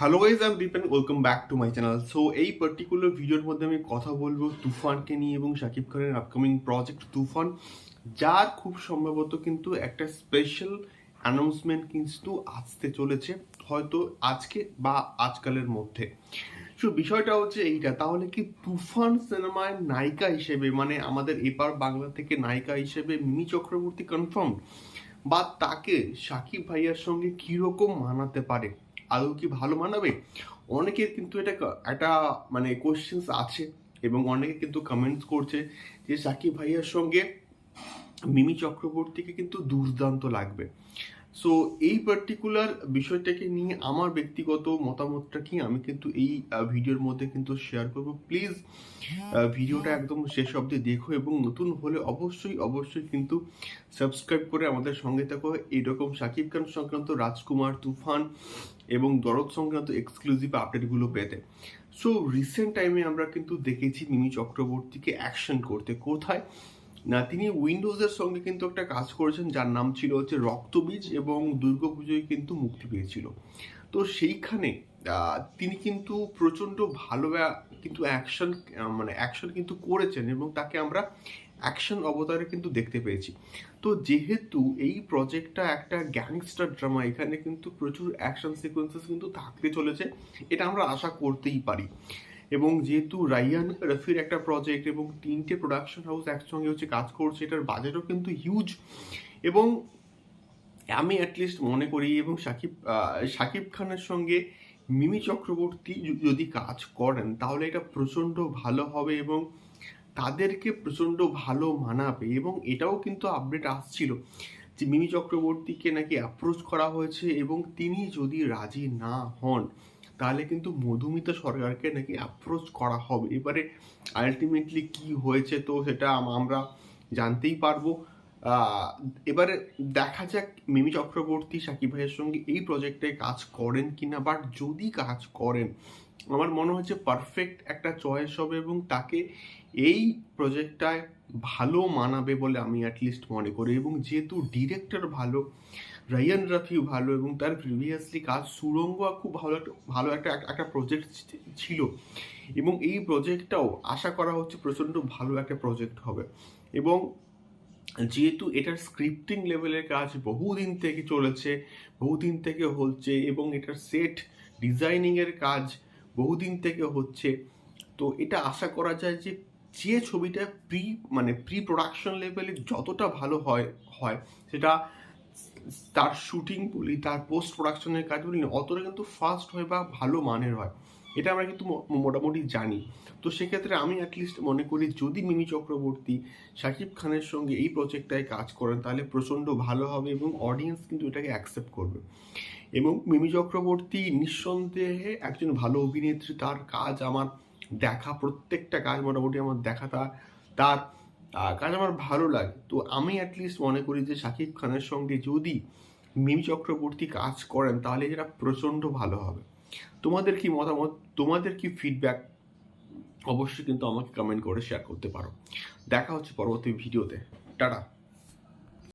Hello guys I am Deep and welcome back to my channel so এই particular ভিডিওর মধ্যে আমি কথা বলব তুফানকে নিয়ে এবং শাকিব খানের আপকামিং প্রজেক্ট তুফান, যার খুব সম্ভবত কিন্তু একটা স্পেশাল অ্যানাউন্সমেন্ট কিন্তু আসতে চলেছে, হয়তো আজকে বা আজকালের মধ্যে। সো বিষয়টা হচ্ছে এইটা, তাহলে কি তুফান সিনেমায় নায়িকা হিসেবে মানে আমাদের এপার বাংলা থেকে নায়িকা হিসেবে মিমি চক্রবর্তী কনফার্ম বা তাকে সাকিব ভাইয়ার সঙ্গে কীরকম মানাতে পারে? আদৌ কি ভালো মানাবে? অনেকের কিন্তু এটা একটা মানে কোশ্চেন্স আছে এবং অনেকে কিন্তু কমেন্টস করছে যে সাকিব ভাইয়ার সঙ্গে মিমি চক্রবর্তীকে কিন্তু দুর্দান্ত লাগবে। সো এই পার্টিকুলার বিষয়টাকে নিয়ে আমার ব্যক্তিগত মতামতটা কি আমি কিন্তু এই ভিডিওর মধ্যে কিন্তু শেয়ার করব। প্লিজ ভিডিওটা একদম শেষ অবধি দেখো এবং নতুন হলে অবশ্যই অবশ্যই কিন্তু সাবস্ক্রাইব করে আমাদের সঙ্গে থাকো। এইরকম সাকিব খান সংক্রান্ত রাজকুমার তুফান এবং দরদ সংক্রান্ত এক্সক্লুসিভ আপডেটগুলো পেতে। সো রিসেন্ট টাইমে আমরা কিন্তু দেখেছি মিমি চক্রবর্তীকে অ্যাকশন করতে। কোথায়? না, তিনি উইন্ডোজের সঙ্গে কিন্তু একটা কাজ করেছেন যার নাম ছিল হচ্ছে রক্তবীজ এবং দুর্গাপুজোয় কিন্তু মুক্তি পেয়েছিল। তো সেইখানে তিনি কিন্তু প্রচণ্ড ভালো কিন্তু অ্যাকশন মানে অ্যাকশন কিন্তু করেছেন এবং তাকে আমরা অ্যাকশন অবতারে কিন্তু দেখতে পেয়েছি। তো যেহেতু এই প্রজেক্টটা একটা গ্যাংস্টার ড্রামা এখানে কিন্তু প্রচুর অ্যাকশন সিকোয়েন্সেস কিন্তু থাকতে চলেছে, এটা আমরা আশা করতেই পারি। এবং যেহেতু রাইয়ান রফির একটা প্রজেক্ট এবং তিনটে প্রোডাকশন হাউস একসঙ্গে হচ্ছে কাজ করছে, এটার বাজেটও কিন্তু হিউজ এবং আমি অ্যাটলিস্ট মনে করি এবং সাকিব সাকিব খানের সঙ্গে মিমি চক্রবর্তী যদি কাজ করেন, তাহলে এটা প্রচণ্ড ভালো হবে এবং তাদেরকে প্রচণ্ড ভালো মানাবে এবং এটাও কিন্তু আপডেট আসছিল যে মিমি চক্রবর্তীকে নাকি অ্যাপ্রোচ করা হয়েছে এবং তিনি যদি রাজি না হন তাহলে কিন্তু মধুমিতা সরকারকে নাকি অ্যাপ্রোচ করা হবে। এবারে আলটিমেটলি কি হয়েছে তো সেটা আমরা জানতেই পারব। এবারে দেখা যাক মিমি চক্রবর্তী সাকিব ভাইয়ের সঙ্গে এই প্রজেক্টে কাজ করেন কিনা বাট যদি কাজ করেন আমার মনে হচ্ছে পারফেক্ট একটা চয়েস হবে এবং তাকে এই প্রজেক্টটায় ভালো মানাবে বলে আমি অ্যাটলিস্ট মনে করি এবং যেহেতু ডিরেক্টর ভালো রায়ান রাফি ভালো এবং তার প্রিভিয়াসলি কাজ সুরঙ্গ খুব ভালো একটা ভালো একটা একটা প্রজেক্ট ছিল এবং এই প্রজেক্টটাও আশা করা হচ্ছে প্রচণ্ড ভালো একটা প্রজেক্ট হবে এবং যেহেতু এটার স্ক্রিপ্টিং লেভেলের কাজ বহুদিন থেকে চলেছে, বহুদিন থেকে হচ্ছে এবং এটার সেট ডিজাইনিংয়ের কাজ বহুদিন থেকে হচ্ছে। তো এটা আশা করা যায় যে যে ছবিটা প্রি মানে প্রি প্রোডাকশন লেভেলে যতটা ভালো হয় হয়, সেটা তার শুটিং বলি, তার পোস্ট প্রোডাকশনের কাজ বলি, অতটা কিন্তু ফাস্ট হয় বা ভালো মানের হয়। এটা আমরা কিন্তু মোটামুটি জানি। তো সেক্ষেত্রে আমি অ্যাটলিস্ট মনে করি যদি মিমি চক্রবর্তী শাকিব খানের সঙ্গে এই প্রজেক্টটায় কাজ করেন, তাহলে প্রচণ্ড ভালো হবে এবং অডিয়েন্স কিন্তু এটাকে অ্যাকসেপ্ট করবে। এবং মিমি চক্রবর্তী নিঃসন্দেহে একজন ভালো অভিনেত্রী, তার কাজ আমার দেখা, প্রত্যেকটা কাজ মোটামুটি আমার দেখা তার তার কাজ আমার ভালো লাগে। তো আমি অ্যাটলিস্ট মনে করি যে শাকিব খানের সঙ্গে যদি মিমি চক্রবর্তী কাজ করেন, তাহলে এটা প্রচণ্ড ভালো হবে। তোমাদের কি মতামত? তোমাদের কি ফিডব্যাক অবশ্যই কিন্তু আমাকে কমেন্ট করে শেয়ার করতে পারো। দেখা হচ্ছে পরবর্তী ভিডিওতে টাটা।